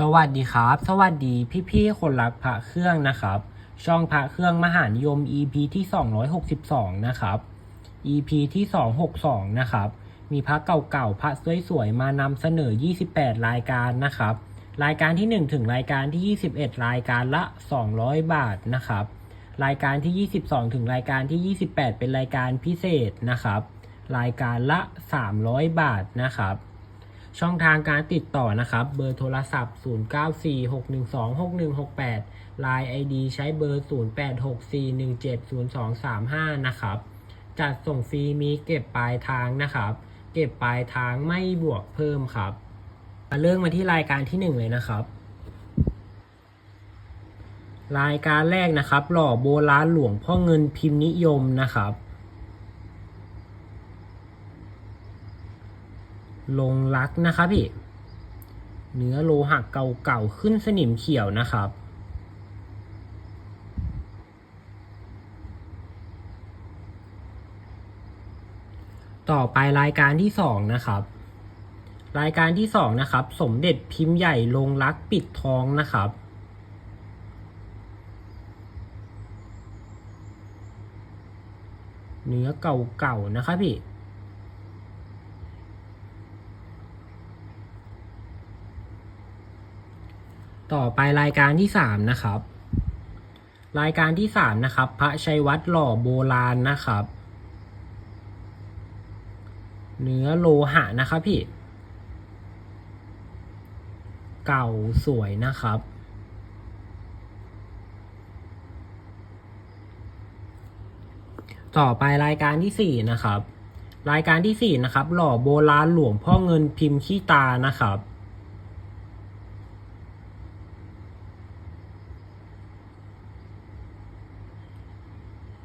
สวัสดีครับ สวัสดีพี่ๆคนรักพระเครื่องนะครับ ช่องพระเครื่องมหานิยม EP ที่ 262 นะครับ EP ที่ 262 นะครับ มีพระเก่าๆพระสวยๆมานำเสนอ 28 รายการนะครับ รายการที่ 1 ถึงรายการที่ 21 รายการละ 200 บาทนะครับ รายการที่ 22 ถึงรายการที่ 28 เป็นรายการพิเศษนะครับ รายการละ 300 บาทนะครับ ช่องทางการติดต่อนะครับ เบอร์โทรศัพท์ 0946126168 Line ID ใช้เบอร์ 0864170235 นะครับ จัดส่งฟรีมีเก็บปลายทางนะครับ เก็บปลายทางไม่บวกเพิ่มครับมาเริ่มมาที่รายการที่ 1 เลยนะครับ รายการแรกนะครับ หล่อโบราณหลวงพ่อเงินพิมพ์นิยมนะครับ ลงรักนะครับพี่ เนื้อโลหะเก่าๆขึ้นสนิมเขียวนะครับต่อไปรายการที่สองนะครับ รายการที่สองนะครับ สมเด็จพิมพ์ใหญ่ลงรักปิดทองนะครับ เนื้อเก่าๆนะครับพี่ ต่อไปรายการที่สามนะครับ รายการที่สามนะครับ พระชัยวัดหล่อโบราณนะครับ เนื้อโลหะนะครับพี่ เก่าสวยนะครับ ต่อไปรายการที่สี่นะครับ รายการที่สี่นะครับ หล่อโบราณหลวงพ่อเงินพิมพ์ขี้ตานะครับ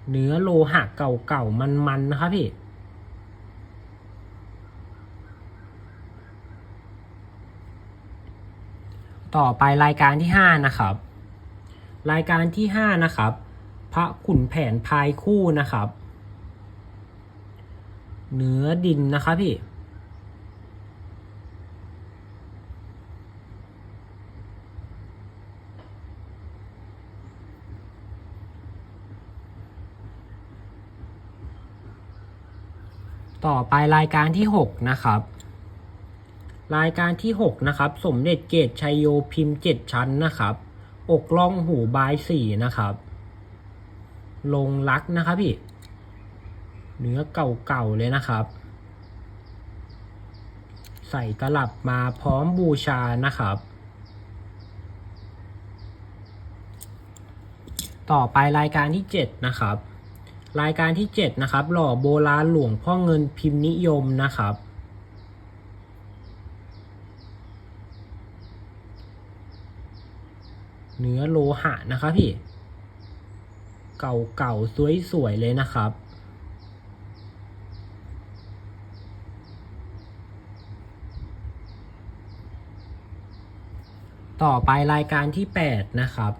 เนื้อโลหะเก่าๆ มันๆ นะครับพี่ ต่อไปรายการที่ห้านะครับ รายการที่ห้านะครับ พระขุนแผนพายคู่นะครับ เนื้อดินนะครับพี่ ต่อไปรายการที่หกนะครับ รายการที่หกนะครับ สมเด็จเกตชัยโยพิมพ์เจ็ดชั้นนะครับ อกล่องหูบายสี่นะครับ ลงรักนะครับพี่ เนื้อเก่าๆเลยนะครับ ใส่ตลับมาพร้อมบูชานะครับ ต่อไปรายการที่เจ็ดนะครับ รายการที่เจ็ดนะครับ หล่อโบราณหลวงพ่อเงินพิมพ์นิยมนะครับเนื้อโลหะนะครับพี่ เก่าๆ สวย ๆ เลยนะครับ ต่อไปรายการที่ 8 นะครับ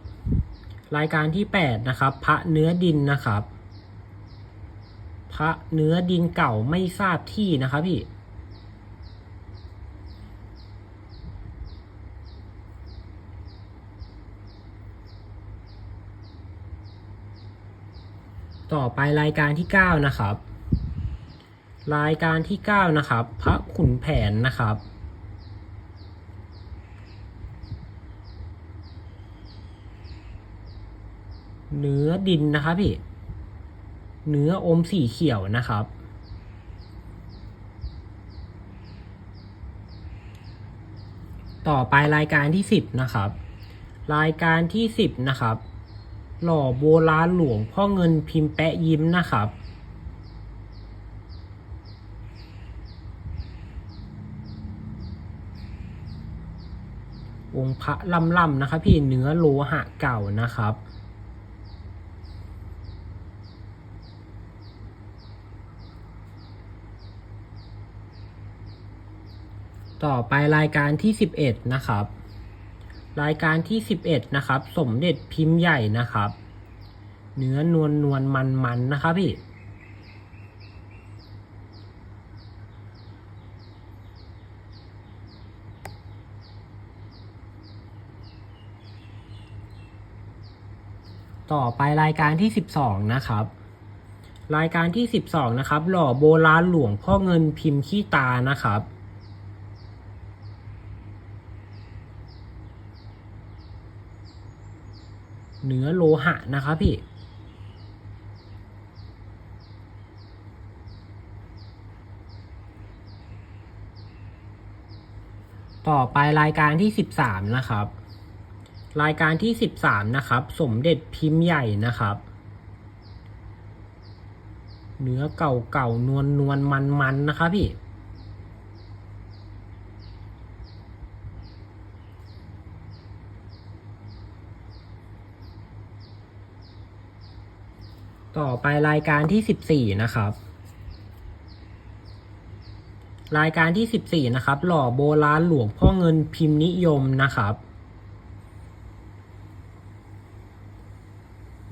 รายการที่ 8 นะครับ พระเนื้อดินนะครับ ระเนื้อดินเก่าไม่ทราบที่นะครับพี่ ต่อไปรายการที่ 9 นะครับ รายการที่ 9 นะครับ พระขุนแผนนะครับเนื้อดินนะครับพี่ เนื้ออมสีเขียวนะครับ ต่อไปรายการที่ 10 นะครับ รายการที่ 10 นะครับ หล่อโบราณหลวงพ่อเงินพิมพ์แปะยิ้มนะครับองค์พระล่ำๆนะครับพี่เนื้อโลหะเก่านะครับ ต่อไปรายการที่ 11 นะครับ รายการที่ 11 นะครับ สมเด็จพิมพ์ใหญ่นะครับ เนื้อนวลนวลมันมันนะครับพี่ต่อไปรายการที่ 12 นะครับ รายการที่ 12 นะครับ หล่อโบราณหลวงพ่อเงินพิมพ์ขี้ตานะครับ เนื้อโลหะนะครับพี่ ต่อไปรายการที่ 13 นะครับ รายการที่ 13 นะครับ สมเด็จพิมพ์ใหญ่นะครับ เนื้อเก่าเก่านวลนวลมันมันนะครับพี่ ต่อไปรายการที่14นะครับ รายการที่14นะครับ หล่อโบราณหลวงพ่อเงินพิมพ์นิยมนะครับ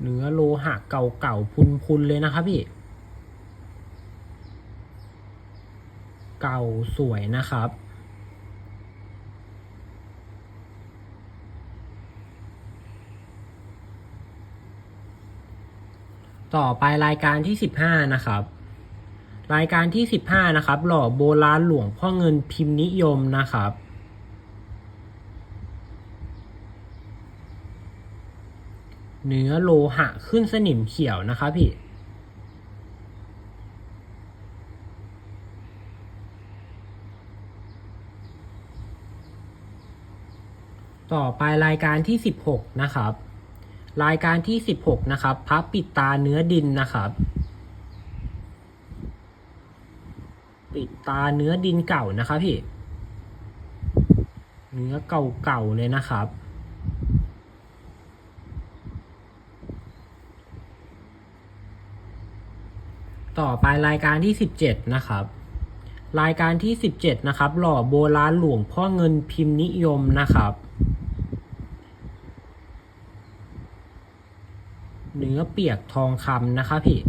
เนื้อโลหะเก่าๆพุนๆเลยนะครับพี่ เก่าสวยนะครับ ต่อไปรายการที่ 15 นะครับ รายการที่ 15 นะครับ หล่อโบราณหลวงพ่อเงินพิมพ์นิยมนะครับ เนื้อโลหะขึ้นสนิมเขียวนะครับพี่ต่อไปรายการที่ 16 นะครับ รายการที่ 16 นะครับพระปิดตาเนื้อดินนะครับ ปิดตาเนื้อดินเก่านะครับพี่ เนื้อเก่าๆเลยนะครับ ต่อไปรายการที่ 17 นะครับ รายการที่ 17 นะครับ หล่อโบราณหลวงพ่อเงินพิมพ์นิยมนะครับ เนื้ อเปียกทองคำนะครับพี่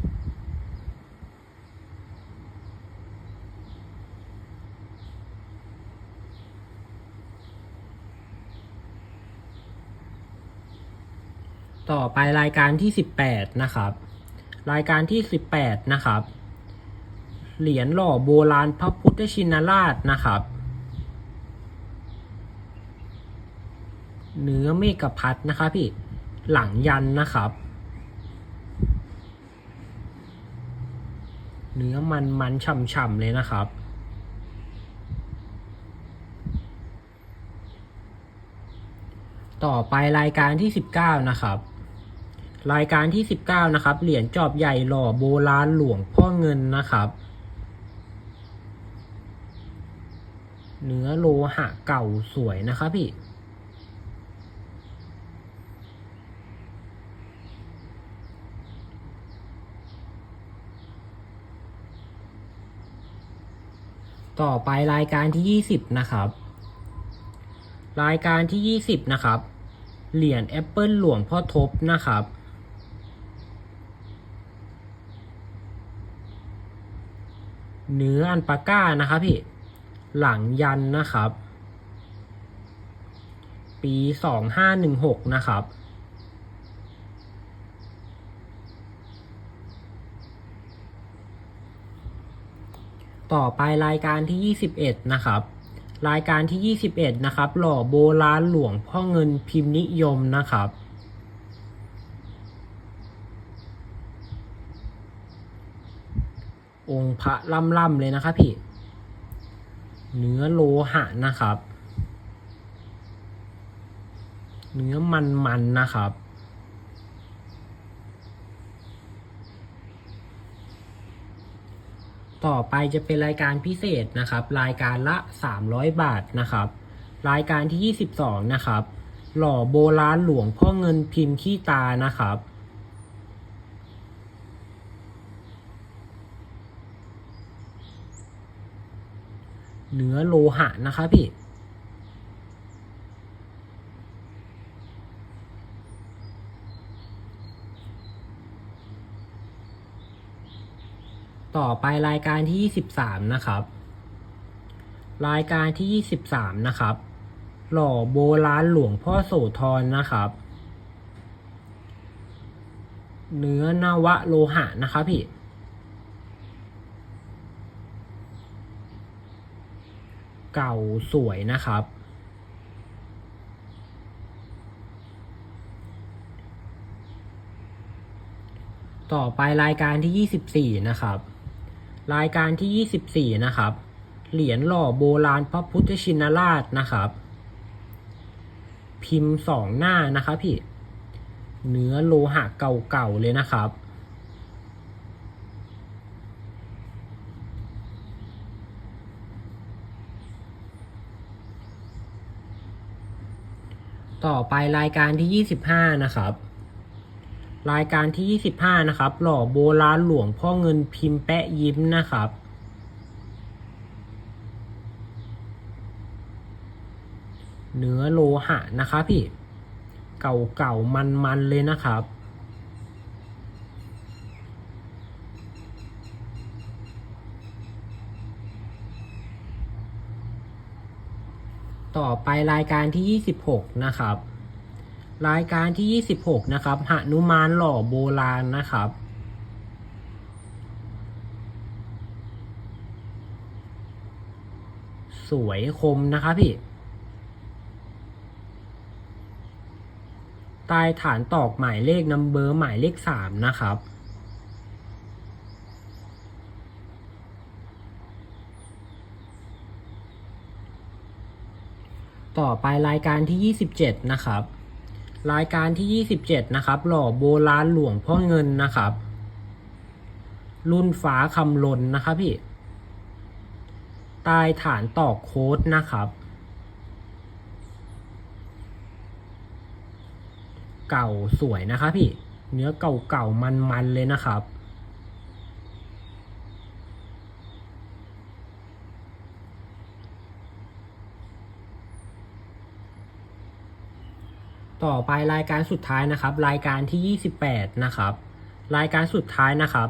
ต่อไปรายการที่ 18 นะครับ รายการที่ 18 นะครับ เหรียญหล่อโบราณพระพุทธชินราชนะครับ เนื้อเมกพัดนะครับพี่ หลังยันนะครับ เนื้อมันมันฉ่ำๆเลยนะครับ ต่อไปรายการที่ 19 นะครับ รายการที่ 19 นะครับ เหรียญจอบใหญ่หล่อโบราณหลวงพ่อเงินนะครับ เนื้อโลหะเก่าสวยนะครับพี่ ต่อไปรายการที่ 20 นะครับ รายการที่ 20 นะครับ เหรียญแอปเปิลหลวงพ่อทบนะครับ เนื้ออันปาก้านะครับพี่ หลังยันนะครับ ปี 2516 นะครับ ต่อไปรายการที่ 21 นะครับ รายการที่ 21 นะครับ หล่อโบราณหลวงพ่อเงินพิมพ์นิยมนะครับ องค์พระล่ำๆเลยนะครับพี่เนื้อโลหะนะครับ เนื้อมันๆนะครับ ต่อไปจะเป็นรายการพิเศษนะครับ รายการละ 300 บาทนะครับ รายการที่ 22 นะครับ หล่อโบราณหลวงพ่อเงินพิมพ์ขี้ตานะครับ เนื้อโลหะนะครับพี่ ต่อไปรายการที่ 23 นะครับ รายการที่ 23 นะครับ หล่อโบราณหลวงพ่อโสธรนะครับ เนื้อนวะโลหะนะครับพี่เก่าสวยนะครับ ต่อไปรายการที่ 24 นะครับ รายการที่ 24 นะครับ เหรียญหล่อโบราณพระพุทธชินราชนะครับ พิมพ์สองหน้านะครับพี่ เนื้อโลหะเก่าๆเลยนะครับต่อไปรายการที่ 25 นะครับ รายการที่ 25 นะครับ หล่อโบราณหลวงพ่อเงินพิมพ์แปะยิ้มนะครับ เนื้อโลหะนะครับพี่ เก่าๆ มันๆ เลยนะครับ ต่อไปรายการที่ 26 นะครับ รายการที่ 26 นะครับหนุมานหล่อโบราณนะครับ สวยคมนะครับพี่ใต้ฐานตอกหมายเลขนัมเบอร์หมายเลขสามนะครับ ต่อไปรายการที่ 27 นะครับ รายการที่ 27 นะครับ หล่อโบราณหลวงพ่อเงินนะครับ รุ่นฟ้าคำลนนะครับพี่ ตายฐานตอกโค้ดนะครับ เก่าสวยนะครับพี่ เนื้อเก่าๆมันๆเลยนะครับ ต่อไปรายการสุดท้ายนะครับ รายการที่ 28 นะครับ รายการสุดท้ายนะครับ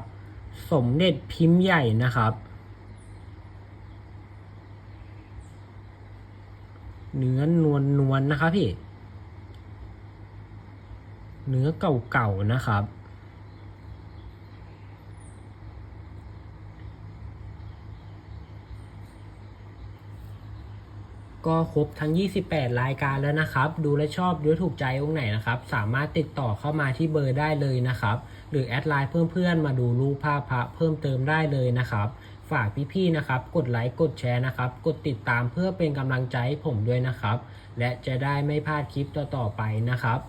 สมเด็จพิมพ์ใหญ่นะครับ เนื้อนวลนวลนนะครับพี่ เนื้อเก่าๆนะครับ ก็ครบทั้ง 28 รายการแล้วนะครับ ดูและชอบดูแลถูกใจองค์ไหนนะครับ สามารถติดต่อเข้ามาที่เบอร์ได้เลยนะครับ หรือแอดไลน์เพื่อนๆ มาดูรูปภาพพระเพิ่มเติมได้เลยนะครับ ฝากพี่ๆนะครับ กดไลค์กดแชร์นะครับ กดติดตามเพื่อเป็นกำลังใจให้ผมด้วยนะครับ และจะได้ไม่พลาดคลิปต่อๆไปนะครับ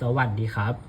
สวัสดีครับ